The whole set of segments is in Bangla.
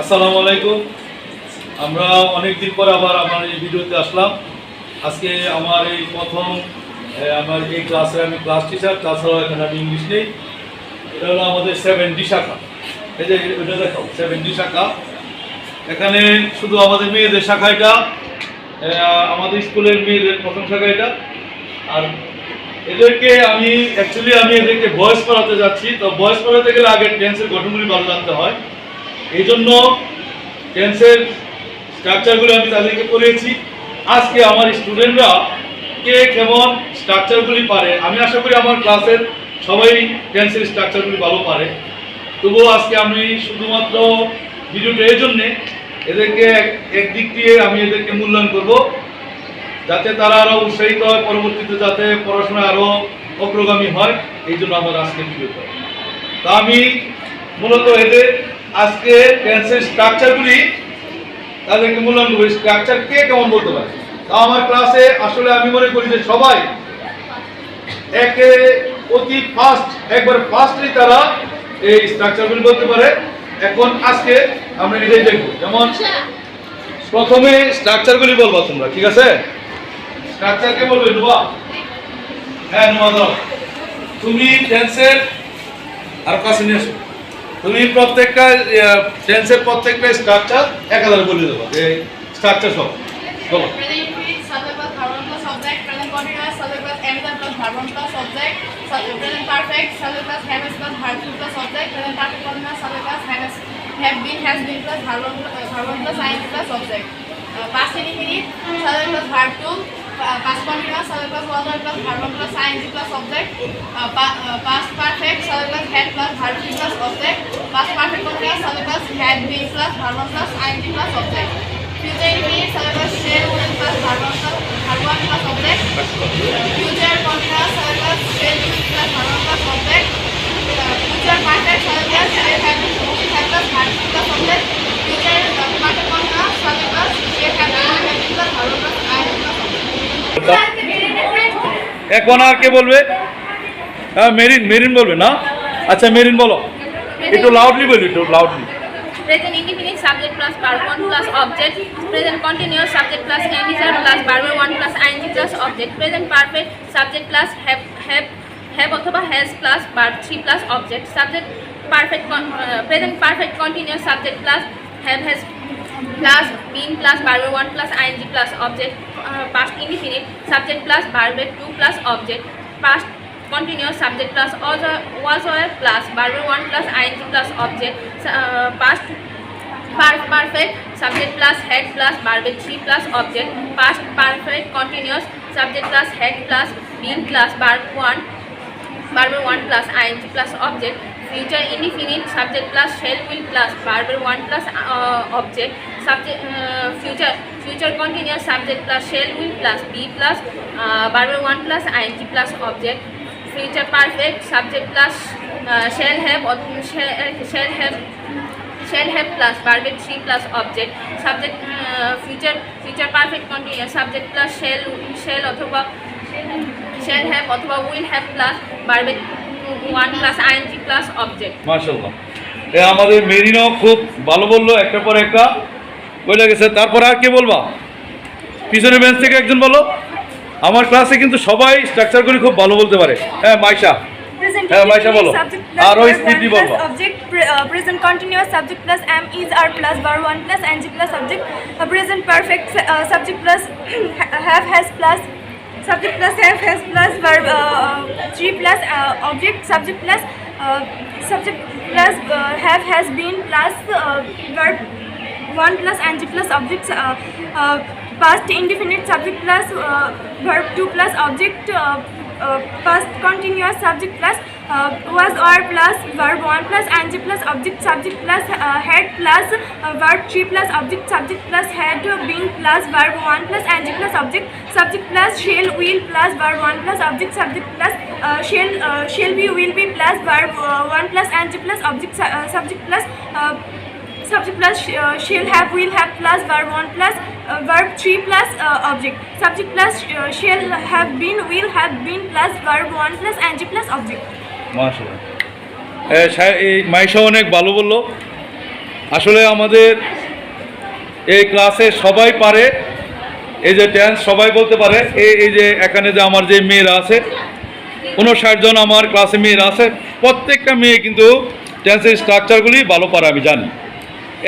আসসালামু আলাইকুম। আমরা অনেক দিন পর আবার আমার এই ভিডিওতে আসলাম। আজকে আমার এই প্রথম আমার এই ক্লাসে আমি ক্লাস টিচার তাছাড়াও এখানে আমি ইংলিশ নেই। এটা হলো আমাদের সেভেন ডি শাখা। এই যে এটা দেখো সেভেন ডি শাখা। এখানে শুধু আমাদের মেয়েদের শাখা এটা আমাদের স্কুলের মেয়েদের প্রথম শাখা এটা। আর এদেরকে আমি অ্যাকচুয়ালি আমি এদেরকে বয়স পড়াতে যাচ্ছি। তো বয়স পড়াতে গেলে আগে টেন্সের গঠনগুলি ভালো জানতে হয়। এই জন্য টেন্সের স্ট্রাকচারগুলো আমি তাদেরকে পড়িয়েছি আজকে আমার স্টুডেন্টরা কে কেমন স্ট্রাকচারগুলি পারে, আমি আশা করি আমার ক্লাসের সবাই টেন্সের স্ট্রাকচারগুলি ভালো পারে। তবুও আজকে আমি শুধুমাত্র ভিডিওটা এই জন্যে, এদেরকে এক- একদিক দিয়ে আমি এদেরকে মূল্যায়ন করব, যাতে তারা আরও উৎসাহিত হয়, পরবর্তীতে যাতে পড়াশোনা আরও অগ্রগামী হয়, এই জন্য আমার আজকে ভিডিও তা আমি মূলত এদের আজকে টেন্সের স্ট্রাকচারগুলি তাদেরকে মূল্যায়ন করব। স্ট্রাকচার কে কেমন বলতে পারে? তা আমার ক্লাসে আসলে আমি মনে করি যে সবাই একে অতি ফাস্ট একবার ফাস্টলি তারা এই স্ট্রাকচারগুলি বলতে পারে। এখন আজকে আমরা এটাই দেখব। যেমন প্রথমে স্ট্রাকচারগুলি বলব তোমরা, ঠিক আছে? স্ট্রাকচারকে বলবে, নুবা। হ্যাঁ নুবা তুমি টেন্সের আর কাছে নিয়ে এসো। তুমি প্রত্যেকটা টেন্সের প্রত্যেকটা স্ট্রাকচার এক হাজার বলে দেবো এই স্ট্রাকচার সব plus verb plus object, sub- present perfect, subject plus have plus verb plus object, present perfect continuous, subject plus have have been, has been plus verb uh, verb plus ing plus object. Uh, past infinite, subject plus verb to, uh, past continuous, subject plus was plus verb plus ing plus object, uh, pa- uh, past perfect, subject plus had plus verb plus object, past perfect continuous, subject plus had been plus verb plus ing plus object. Future infinite, subject plus shall will plus verb plus verb one plus object. Future continuous, subject plus shall will plus verb one plus object. Uh, Future perfect, subject plus shall have been will have plus verb plus object. Future uh, perfect continuous, subject plus shall have been will have been plus verb plus ing plus এখন আর কে বলবে হ্যাঁ মেরিন মেরিন বলবে না আচ্ছা মেরিন বলো একটু লাউডলি বলবি একটু loudly Present indefinite subject plus verb 1 plus object. Present continuous subject plus antecedent plus verb 1 plus ing plus object. Present perfect subject plus have have have অথবা has plus verb 3 plus object. Subject perfect con- uh, present perfect continuous subject plus have has been plus verb 1 plus ing plus object. Uh, past indefinite subject plus verb 2 plus object. Past continuous subject plus was were plus verb 1 plus ing plus object. Uh, past perfect subject plus head plus verb 3 plus object. Past perfect continuous subject plus head plus being plus verb 1 verb 1 plus ing plus object. Future indefinite subject plus shall will plus verb 1 plus uh, object. Subject future future continuous subject plus shall will plus be plus verb one plus I N G plus object future perfect subject plus shall have shall have shall have plus verb three plus object subject future future perfect continuous subject plus shall shall অথবা শেল হ্যাভ অথবা will have plus verb one plus I N G plus object martial আমাদের মেরিনাও খুব ভালো বলল, একটা পর একটা। বলে গেছে তারপর আর কে বলবা? পিছনে বেঞ্চ থেকে একজন বলো। আমার ক্লাসে কিন্তু সবাই স্ট্রাকচার স্ট্রাকচারগুলি খুব ভালো বলতে পারে। হ্যাঁ মাইশা। হ্যাঁ মাইশা বলো। আর ওই স্পিডি বলবা object present continuous subject plus am is are plus bar one plus N G plus subject present perfect subject plus have has plus subject plus have has plus bar three plus object subject plus subject plus have has been plus bar one plus ing plus objects uh, uh, past indefinite subject plus uh, verb two plus object uh, uh, past continuous subject plus uh, was or plus verb one plus ing plus object subject plus uh, plus uh, verb three plus object subject plus had been plus verb one plus ing plus object subject plus shall will plus verb one plus object subject plus uh, shall uh, shall be will be plus verb uh, one plus ing plus object uh, subject plus uh, subject plus uh, shall have will have plus verb 1 plus uh, verb 3 plus uh, object subject plus uh, shall have been will have been plus verb 1 plus ing plus object মাশাল্লাহ এই মাইশা অনেক ভালো বলল আসলে আমাদের এই ক্লাসে সবাই পারে এই যে টেন্স সবাই বলতে পারে এই এই যে এখানে যে আমার যে মেয়েরা আছে উনষাট জন আমার ক্লাসে মেয়েরা আছে প্রত্যেকটা মেয়ে কিন্তু টেন্সের স্ট্রাকচারগুলি ভালো পারে আমি জানি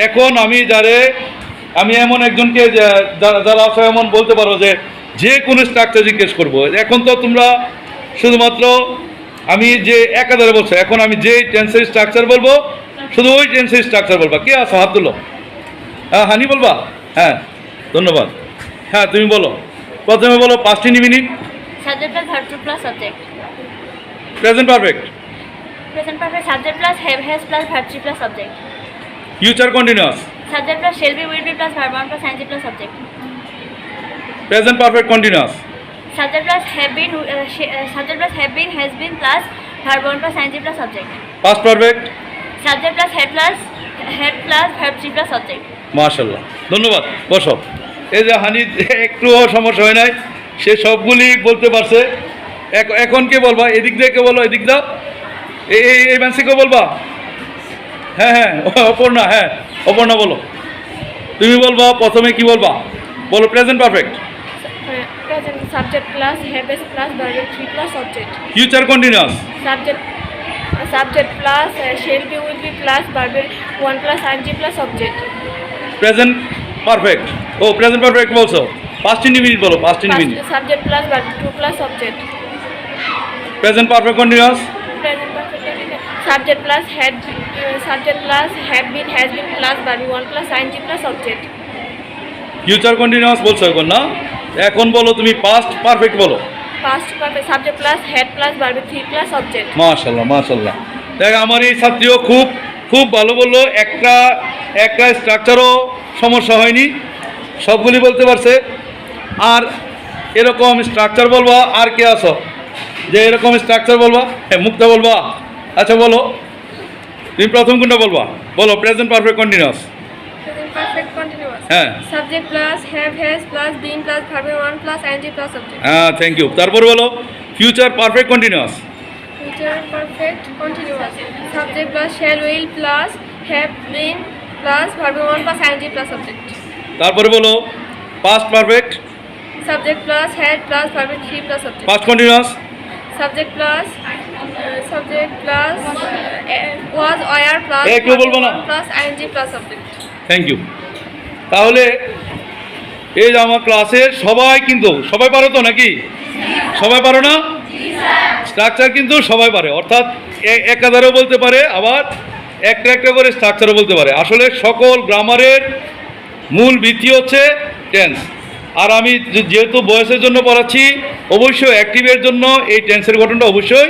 এখন আমি যারে আমি এমন একজনকে যারা আছে এমন বলতে পারো যে যে কোনো স্ট্রাকচার জিজ্ঞেস করব। এখন তো তোমরা শুধুমাত্র আমি যে একাধারে বলছো এখন আমি যে টেন্সের স্ট্রাকচার বলব শুধু ওই টেন্সের স্ট্রাকচার বলবা। কে আছো? তুলো হ্যাঁ হানি বলবা? হ্যাঁ ধন্যবাদ। হ্যাঁ তুমি বলো। প্রথমে বলো পাঁচটি to plus present perfect Present perfect subject plus have has plus verb to plus future continuous subject plus shall be will be plus verb 1 plus N G plus subject present perfect continuous subject plus have been subject plus have been has been plus verb 1 plus N G plus subject past perfect subject plus had plus had plus verb 3 plus subject মাশাআল্লাহ। ধন্যবাদ। বসো। এই যে হানি একটু সমস্যা হয় নাই। সে সবগুলি বলতে পারছে। এখন কে বলবা? এদিক দিয়ে কে বলব এদিক দাও। এই এই বলবা? হ্যাঁ হ্যাঁ অপর্ণা হ্যাঁ অপর্ণা বলো তুমি বলবা প্রথমে কি বলবা বলো present perfect plus have is plus verb three plus subject. Future continuous subject plus uh, shall be will be plus verb one plus ing plus subject. Present perfect O present perfect বলছো পাঁচটি মিনিট বলো Past subject plus verb two plus subject. Present perfect continuous plus had uh, subject plus have been has been plus verb one plus ing plus subject. Future continuous বলছো এখন না? এখন বলো তুমি পাস্ট পারফেক্ট বলো। Past perfect subject plus had plus verb three plus subject. মাশাল্লাহ মাশাল্লাহ দেখ আমার এই ছাত্রীও খুব খুব ভালো বলল একটা একটা স্ট্রাকচারও সমস্যা হয়নি। সবগুলি বলতে পারছে। আর এরকম স্ট্রাকচার বলবা আর কে আছো? যে এরকম স্ট্রাকচার বলবা হ্যাঁ মুক্তা বলবা। আচ্ছা বলো তুমি প্রথম কোনটা বলবা বলো প্রেজেন্ট পারফেক্ট কন্টিনিউয়াস. হ্যাঁ Subject plus have has plus been plus verb one plus ing plus subject. হ্যাঁ থ্যাংক ইউ তারপর বলো future perfect continuous Future perfect continuous. Subject plus shall will plus have been plus verb one plus ing plus subject. তারপরে বলো past perfect Subject plus had plus verb three plus subject. Past continuous Subject plus plus uh, was or plus এ, কেউ বলব না। one plus ing plus thank you তাহলে এই যে আমার ক্লাসের সবাই কিন্তু সবাই পারো তো নাকি? সবাই পারো না? স্ট্রাকচার কিন্তু সবাই পারে। অর্থাৎ একাধারেও বলতে পারে আবার একটা একটা করে স্ট্রাকচারও বলতে পারে। আসলে সকল গ্রামারের মূল ভিত্তি হচ্ছে টেন্স আর আমি যেহেতু বয়সের জন্য পড়াচ্ছি অবশ্যই অ্যাক্টিভের জন্য এই টেন্সের গঠনটা অবশ্যই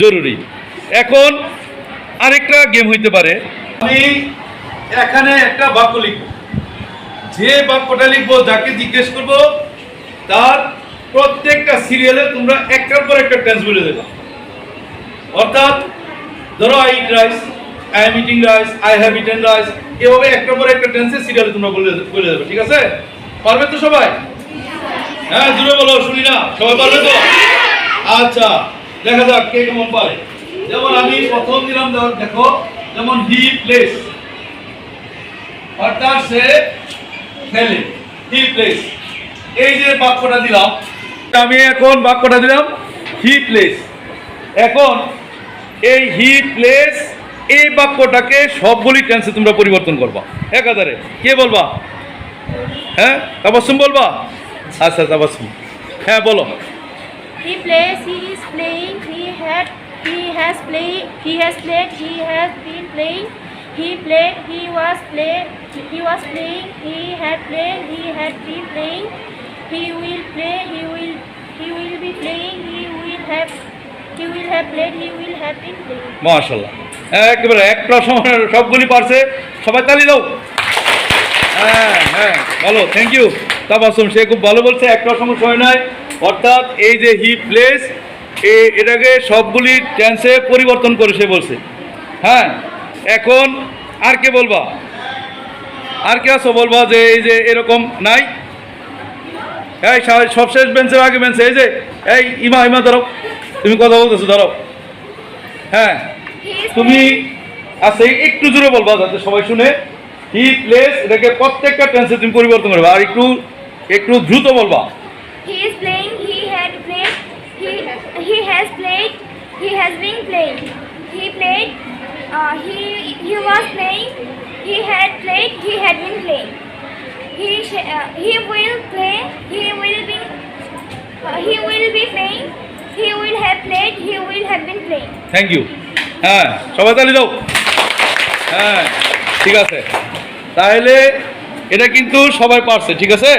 জরুরি। এখন আরেকটা গেম হইতে পারে। আমি এখানে একটা বাক্য লিখব। যে বাক্যটা লিখব, যাকে জিজ্ঞেস করব, তার প্রত্যেকটা সিরিয়ালে তোমরা একটার পর একটা টেন্স বলে দেবে। অর্থাৎ, ধরো I eat rice I am eating rice I have eaten rice এভাবে একটার পর একটা টেন্সের সিরিয়ালে তোমরা বলে বলে দেবে, ঠিক আছে? পারবে তো সবাই? হ্যাঁ জুড়ে বলো, শুনি না। সবাই পারবে তো? আচ্ছা। দেখা যাক কে কেমন পারে। যেমন আমি প্রথম দিলাম দেখো, যেমন হি প্লেস অর্থাৎ সে খেলে হি প্লেস এই যে বাক্যটা দিলাম, আমি এখন বাক্যটা দিলাম হি প্লেস এখন এই হি প্লেস এই বাক্যটাকে সবগুলি টেন্সে তোমরা পরিবর্তন করবা। একাধারে কে বলবা? হ্যাঁ? তাবাসুম বলবা? আচ্ছা তাবাসুম। হ্যাঁ বলো। He plays, he is playing, he had, he has played, he has played, he has been playing, he played, he was play, he was playing, he had played, he had been playing, he will play, he will, he will be playing, he will have, played, সময় সবগুলি পারছে সবাই তালি দাও হ্যাঁ হ্যাঁ ভালো থ্যাংক ইউ তাবাসুম সে খুব ভালো বলছে একটা সমস্যা হয় নাই অর্থাৎ এই যে হি প্লেস এটাকে সবগুলি টেন্সে পরিবর্তন করে সে বলছে। হ্যাঁ এখন আর কে বলবা? আর কে আছো বলবা যে এই যে এরকম নাই? এই সবশেষ বেঞ্চের আগে বেঞ্চে এই যে, এই ইমা ইমা, ধরো। তুমি কথা বলতেছো, ধরো। হ্যাঁ তুমি আচ্ছা একটু জোরে বলবা যাতে সবাই শুনে। হি প্লেস এটাকে প্রত্যেকটা টেন্সে তুমি পরিবর্তন করবে। আর একটু একটু দ্রুত বলবা। He is playing, he had played, he, he has played, he has been playing. He played, uh, he, he was playing, he had played, he had been playing. He, uh, he will play, he will be, uh, he will be playing, he will have played, he will have been playing. Thank you হ্যাঁ সবাই তালি দাও হ্যাঁ ঠিক আছে তাহলে এটা কিন্তু সবাই পারছে ঠিক আছে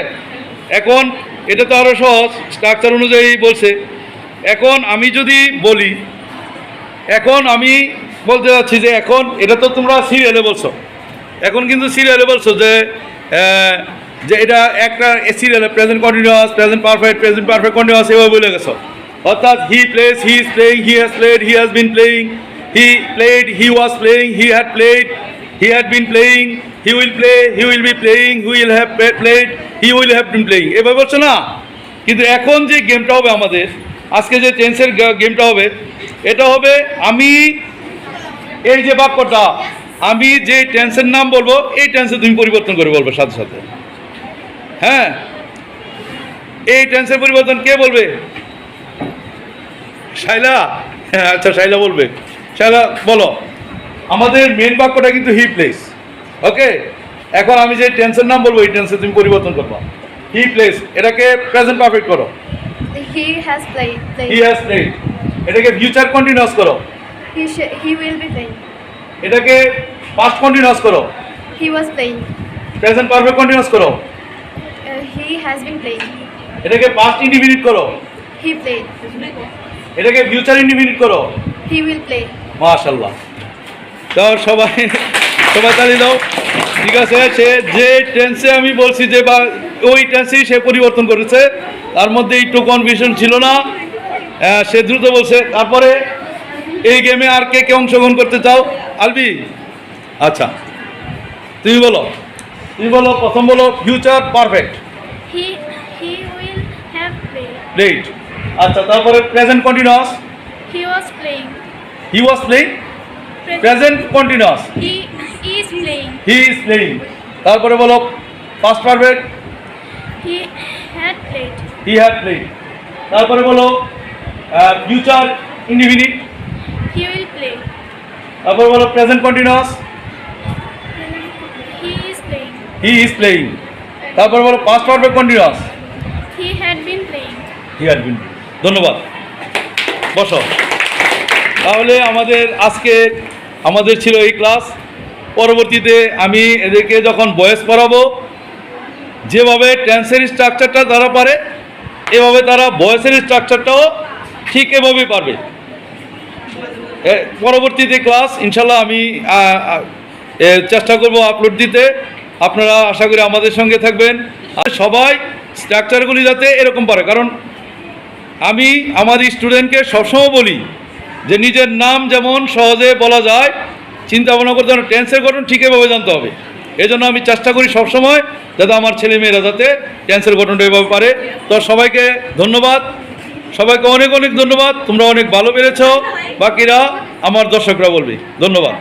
এখন এটা তো আরও সহজ স্ট্রাকচার অনুযায়ী বলছে। এখন আমি যদি বলি, এখন আমি বলতে চাচ্ছি যে এখন এটা তো তোমরা সিরিয়ালে বলছো। এখন কিন্তু সিরিয়ালে বলছো যে যে এটা একটা সিরিয়ালে present continuous present perfect present perfect continuous এভাবে বলে গেছো। অর্থাৎ he plays he is playing he has played he has been playing he played he was playing he had played he had been playing he will play he will be playing he will have played he will have been playing এভাবে বলছো না। কিন্তু এখন যে গেমটা হবে আমাদের, আজকে যে টেন্সের গেমটা হবে, এটা হবে আমি এই যে বাক্যটা, আমি যে টেন্সের নাম বলব, এই টেন্সে তুমি পরিবর্তন করে বলবে সাথে সাথে। হ্যাঁ? এই টেন্সের পরিবর্তন কে বলবে? শাইলা হ্যাঁ আচ্ছা শাইলা বলবে। শাইলা বলো। আমাদের মেন বাক্যটা কিন্তু হি প্লেস ওকে এখন আমি যে টেন্সের নাম বলব এই টেন্সে তুমি পরিবর্তন করবা। হি প্লেস এটাকে প্রেজেন্ট পারফেক্ট করো। He has played, he has played এটাকে ফিউচার কন্টিনিউয়াস করো। He, sh- he will be এটাকে পাস্ট কন্টিনিউয়াস করো। He was playing present perfect continuous করো। He has been playing. এটাকে পাস্ট ইন্ডিফিনিট করো। He played. এটাকে ফিউচার ইন্ডিফিনিট করো। He will play. মাশাল্লাহ তো সবাই সবাই তালি দাও। ঠিক আছে সে যে টেন্সে আমি বলছি যে বা ওই টেন্সেই সে পরিবর্তন করেছে। তার মধ্যে একটু কনফিউশন ছিল না। সে দ্রুত বলছে তারপরে এই গেমে আর কে কে অংশগ্রহণ করতে চাও? আলবি। আচ্ছা তুমি বলো। তুমি বলো প্রথম বলো ফিউচার পারফেক্ট. রেট আচ্ছা তারপরে present continuous He was playing. He was playing present continuous He is playing. He is playing তারপরে বলো past perfect He had played. He had playing তারপরে বলো future indefinite He will play. তারপরে বলো present continuous He is playing. He is playing তারপরে বলো past perfect continuous He had been playing. He had been ধন্যবাদ বসো তাহলে আমাদের আজকে আমাদের ছিল এই ক্লাস পরবর্তীতে আমি এদেরকে যখন বয়স পড়াবো যেভাবে টেন্সের স্ট্রাকচারটা তারা পারে, এভাবে তারা বয়সের স্ট্রাকচারটাও ঠিক এভাবেই পারবে। পরবর্তীতে ক্লাস ইনশাল্লাহ আমি চেষ্টা করব আপলোড দিতে। আপনারা আশা করি আমাদের সঙ্গে থাকবেন। আর সবাই স্ট্রাকচারগুলি যাতে এরকম পারে। কারণ আমি আমার স্টুডেন্টকে সবসময় বলি যে নিজের নাম যেমন সহজে বলা যায় চিন্তা ভাবনা করতে হবে টেন্সের গঠন ঠিক এভাবে জানতে হবে। এজন্য আমি চেষ্টা করি সবসময় যাতে আমার ছেলে মেয়েরা যাতে ক্যান্সার গঠনটা এভাবে পারে। তো সবাইকে ধন্যবাদ। সবাইকে অনেক অনেক ধন্যবাদ। তোমরা অনেক ভালো পেরেছ। বাকিরা আমার দর্শকরা বলবে। ধন্যবাদ।